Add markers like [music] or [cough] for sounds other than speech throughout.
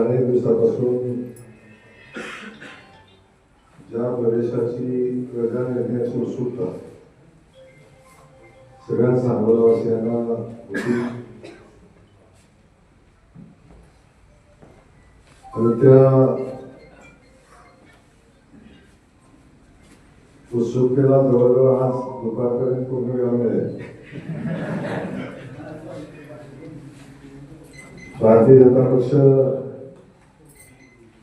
अनेक दिवसापासून ज्या प्रदेशाची प्रजा निर्णयाची उत्सुकता सगळ्या सांगोलावासियांना होती आणि त्या उत्सुकतेला जवळजवळ आज दुपारपर्यंत पूर्ण वेळ मिळेल. भारतीय जनता पक्ष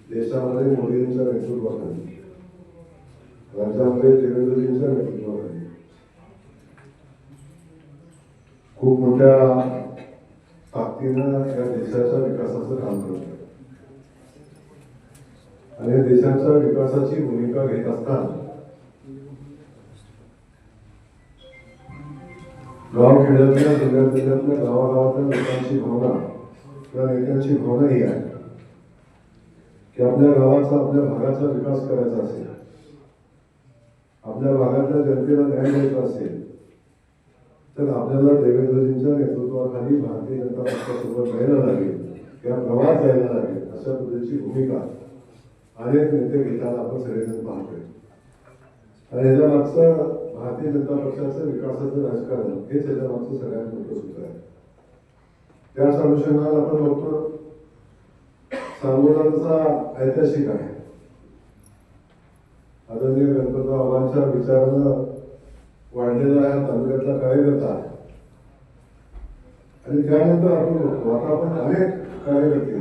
देशामध्ये मोदींच्या नेतृत्वाखाली राज्यामध्ये देवेंद्रजींच्या नेतृत्वाखाली खूप मोठ्या ताकदीनं या देशाच्या विकासाचं काम करत आणि या देशाच्या विकासाची भूमिका घेत असताना गाव खेड्यातल्या जिल्ह्यात जिल्ह्यातल्या गावागावातल्या लोकांची भावना त्या नेत्यांची भावना ही आहे. की आपल्या गावाचा आपल्या भागाचा विकास करायचा असेल आपल्या भागातल्या जनतेला न्याय द्यायचा असेल तर आपल्याला देवेंद्रजींच्या नेतृत्वाखाली भारतीय जनता पक्षासोबत जायला लागेल किंवा प्रवास जायला लागेल अशा पद्धतीची भूमिका अनेक नेते घेताना आपण सगळेजण पाहतोय. आणि याच्या मागचं भारतीय जनता पक्षाचं विकासाचं राजकारण हेच याच्या मागचं सगळ्यात मोठं सूत्र आहे. त्याच अनुषंगाने आपण बघतो सांगोलाचा ऐतिहासिक आहे. आदरणीय गणपतराव आव्हांच्या विचारानं वाढलेला हा तालुक्यातला कार्यकर्ता आणि त्यानंतर आपण बघतो आता आपण अनेक कार्यकर्ते.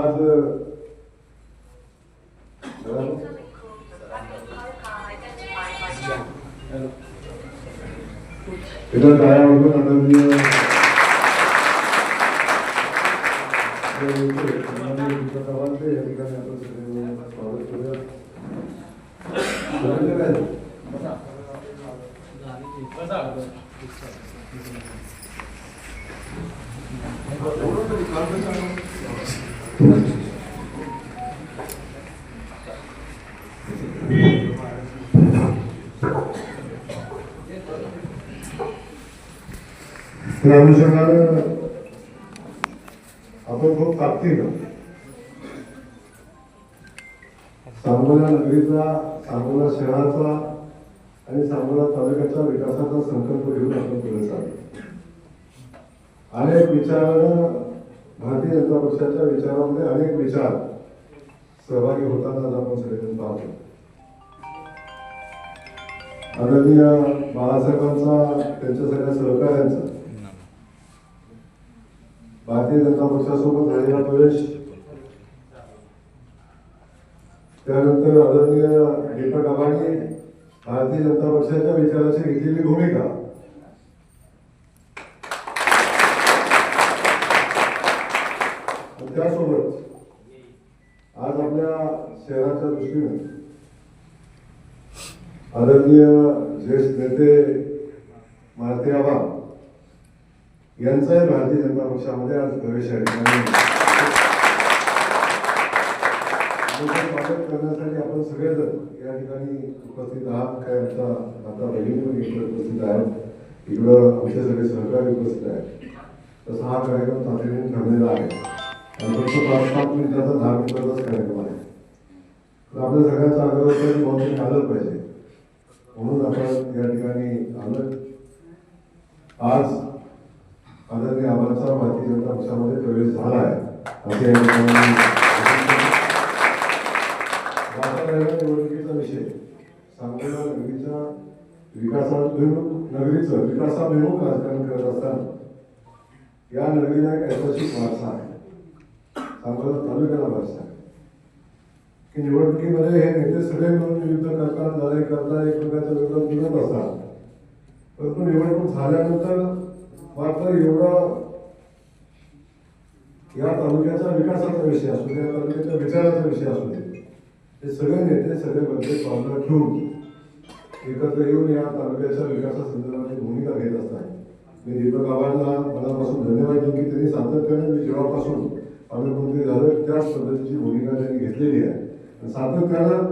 आज बरोबर? इथं टाळ्या वाजवून आदरणीय दीपकावांचे या ठिकाणी आपण सगळे स्वागत करूया. बोलायचं काय? त्या अनुषंगानं आपण खूप ताकदीनं सांगोला नगरीचा सांगोला शहराचा आणि सांगोला तालुक्याच्या विकासाचा संकल्प घेऊन आपण पुढे चालतो अनेक विचारानं भारतीय जनता पक्षाच्या विचारामध्ये अनेक विचार सहभागी होताना आपण सगळेजण पाहतो. आदरणीय बाळासाहेबांचा त्यांच्या सगळ्या सहकार्यांचा भारतीय जनता पक्षासोबत झालेला प्रवेश. त्यानंतर आदरणीय दीपक आबांनी भारतीय जनता पक्षाच्या विचाराची घेतलेली भूमिका. त्यासोबत आज आपल्या शहराच्या दृष्टीने आदरणीय ज्येष्ठ नेते मारुती आबा यांचाही भारतीय जनता पक्षामध्ये आज प्रवेश आहे. स्वागत करण्यासाठी आपण सगळेजण या ठिकाणी उपस्थित आहात. काय आमचा आता बहिणी पण इकडे उपस्थित आहेत. इकडं आमचे सगळे सहकारी उपस्थित आहेत. तसा हा कार्यक्रम तातडीने ठरलेला आहे. आणि फक्त पाच सात मिनिटाचा दहा मिनिटाचाच कार्यक्रम आहे. तर आपल्या सगळ्यांचा आग्रह होता की बहुतेक आलं पाहिजे. म्हणून आपण या ठिकाणी आलं आज आदरणीय आबांचा भारतीय जनता पक्षामध्ये प्रवेश झाला आहे असे निवडणुकीचा विषय सांगोला नगरीच्या विकासाभिमुख नगरीचं विकासाभिमुख राजकारण करत असताना या नगरीला एक ऐतिहासिक वारसा आहे. सांगोला तालुक्याला वारसा आहे. की निवडणुकीमध्ये हे नेते सगळे मिळून युद्ध करतात लढाई करतात एकमेकांच्या विरोधात निघत असतात. परंतु निवडणूक झाल्यानंतर मात्र एवढं या तालुक्याचा विकासाचा विषय असू दे या तालुक्याच्या विचाराचा विषय असू दे हे सगळे नेते सगळे बंधे पावलं ठेवून एकत्र येऊन या तालुक्याच्या विकासासंदर्भात भूमिका घेत असतात. मी दीपक आव्हाडला मनापासून धन्यवाद देऊ की त्यांनी सातत्याने मी जेव्हापासून पालकमंत्री झालो त्याच पद्धतीची भूमिका त्यांनी घेतलेली आहे. आणि सातत्यानं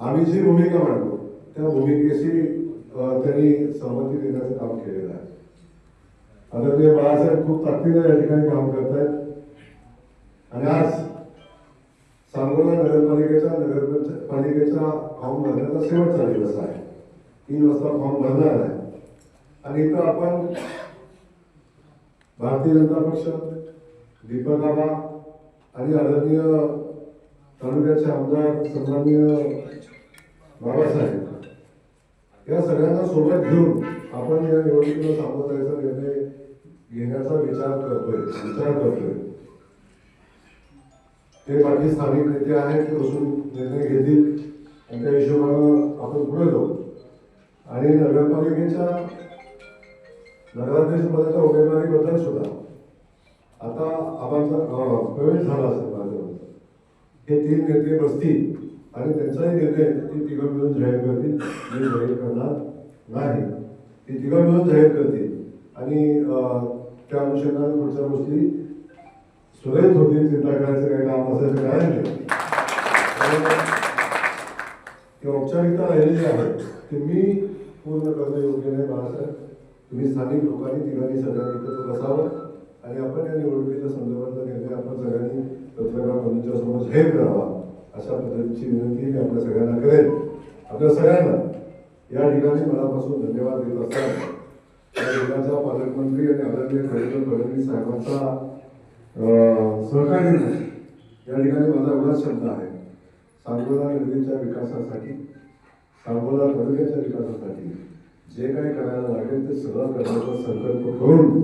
आम्ही जी भूमिका मांडतो त्या भूमिकेशी त्यांनी सहमती देण्याचं काम केलेलं आहे. आदरणीय बाळासाहेब खूप ताकदीने या ठिकाणी काम करत आहेत आणि आज सांगोला नगरपालिकेच्या नगरपालिकेचा फॉर्म भरण्याचा शेवटचा दिवस आहे. तीन वाजता फॉर्म भरणार आहे. आणि इथं आपण भारतीय जनता पक्ष दीपक आणि आदरणीय तालुक्याचे आमदार सन्माननीय बाबासाहेब या सगळ्यांना सोबत घेऊन आपण या निवडणुकीला सामोरं जायचा निर्णय घेण्याचा विचार करतोय विचार करतोय. ते बाकी स्थानिक नेते आहेत ते बसून निर्णय घेतील. आणि त्या हिशोबानं आपण पुढे जाऊ. आणि नगरपालिकेच्या नगराध्यक्ष पदाच्या उमेदवारीबद्दल सुद्धा. आता आबांचा अं, प्रवेश झाला असेल माझ्या हे तीन नेते बसतील आणि त्यांचाही निर्णय ते तिघं मिळून जाहीर करतील. मी जाहीर करणार नाही. ते तिघं मिळून जाहीर करतील. आणि त्या अनुषंगाने पुढच्या गोष्टी सुरळीत होतील चिंता करायचं काही काम असायचं काय नाही औपचारिकता राहिलेली आहे. ती मी पूर्ण करणं योग्य नाही बाळासाहेब. तुम्ही स्थानिक लोकांनी तिघांनी सगळ्यांनी एकत्र बसावं आणि आपण या निवडणुकीच्या संदर्भातला निर्णय आपण सगळ्यांनी पत्रकार बंधूंच्या समोर जाहीर करावा अशा पद्धतीची विनंती मी आपल्या सगळ्यांना करेन. आपल्या सगळ्यांना या ठिकाणी मनापासून धन्यवाद देत असताना या पालकमंत्री आणि आदरणीय देवेंद्र फडणवीस साहेबांचा अं, सहकार्य या ठिकाणी माझा एवढाच शब्द आहे. सांगोला नदीच्या विकासासाठी सांगोला तालुक्याच्या विकासासाठी जे काही करायला लागेल ते सगळं करण्याचा संकल्प करून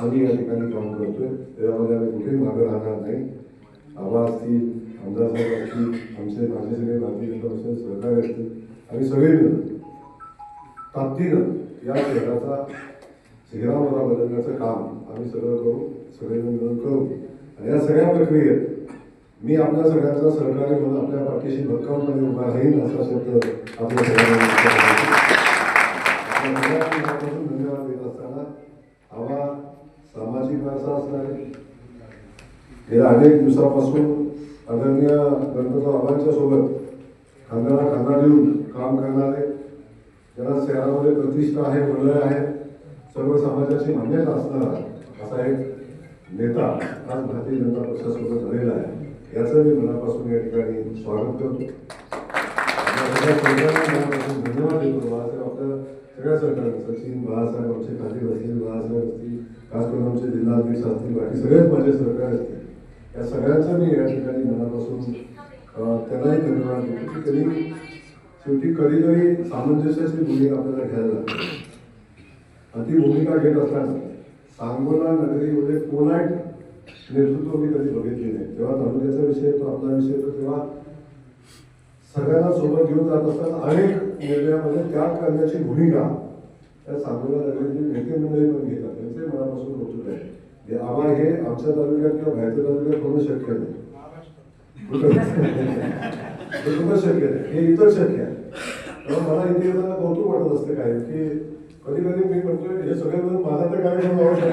आम्ही या ठिकाणी काम करतोय. त्यामध्ये आम्ही कुठेही मागं राहणार नाही. आबा असतील आमदार साहेब असतील आमचे माझे सगळे भारतीय जनता पक्षाचे सहकारी असतील आम्ही सगळे मिळून ताकदीनं या शहराचा चेहरामोहरा बदलण्याचं काम. आम्ही सगळं करू सगळेजण मिळून करू. आणि या सगळ्या प्रक्रियेत मी आपल्या सगळ्यांचा सहकार्य म्हणून आपल्या पाठीशी भक्कमपणे उभा राहील असा शब्द आपल्या सगळ्यांना धन्यवाद देत असताना आम्हा सामाजिक वारसा असणारे गेल्या अनेक दिवसापासून आदरणीय गणपती बाबांच्या सोबत खांद्याला खांदा देऊन काम करणारे ज्याला शहरामध्ये प्रतिष्ठा आहे वलय आहे सर्व समाजाची मान्यता असणारा असा एक नेता आज भारतीय जनता पक्षासोबत झालेला आहे. याचं मी मनापासून या ठिकाणी स्वागत करतो. आपल्या सगळ्या धन्यवाद देतो. बाळासाहेब आपल्या सगळ्या सहकार्यांना सचिन बाळासाहेब आमचे खाली असतील बाळासाहेब असतील खास करून आमचे जिल्हाध्यक्ष असतील बाकी सगळेच माझे सरकार असतील. या सगळ्यांचं मी या ठिकाणी मनापासून त्यांनाही धन्यवाद देतो. की त्यांनी शेवटी कधीतरी सामंजस्याची भूमिका आपल्याला घ्यायला लागते ती भूमिका घेत असताना सांगोला नगरीमध्ये कोणाट नेतृत्व मी कधी बघितले नाही. तेव्हा तालुक्याचा विषय तो आपला विषय तो तेव्हा सगळ्यांना सोबत घेऊन जात असताना अनेक निर्णयामध्ये त्याग करण्याची भूमिका त्या सांगोला नगरीतील नेते मंडळी पण घेतात. त्यांचे मनापासून कौतुक आहे. हे आबा हे आमच्या तालुक्यात किंवा बाहेरच्या तालुक्यात होणं शक्य नाही. हे [laughs] शक्य नाही. हे इतर शक्य आहे. मला इथे कौतुक वाटत असते काय की कधी कधी मी म्हणतोय हे सगळ्यांना माझा तर कार्यक्रम आवडतो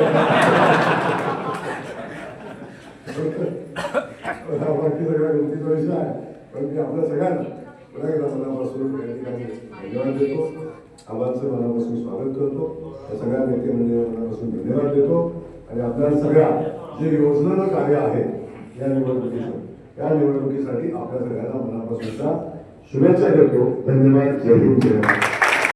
बाकी सगळ्या गमतीचा विषय आहे. पण मी आपल्या सगळ्यांना मनापासून या ठिकाणी धन्यवाद देतो. आबांचं मनापासून स्वागत करतो. या सगळ्या नेते म्हणजे मनापासून धन्यवाद देतो. आणि आपल्या सगळ्या जे योजनेनं कार्य आहे या निवडणुकीसाठी या निवडणुकीसाठी आपल्या सगळ्यांना मनापासूनच्या शुभेच्छा देतो. धन्यवाद. जय हिंद जय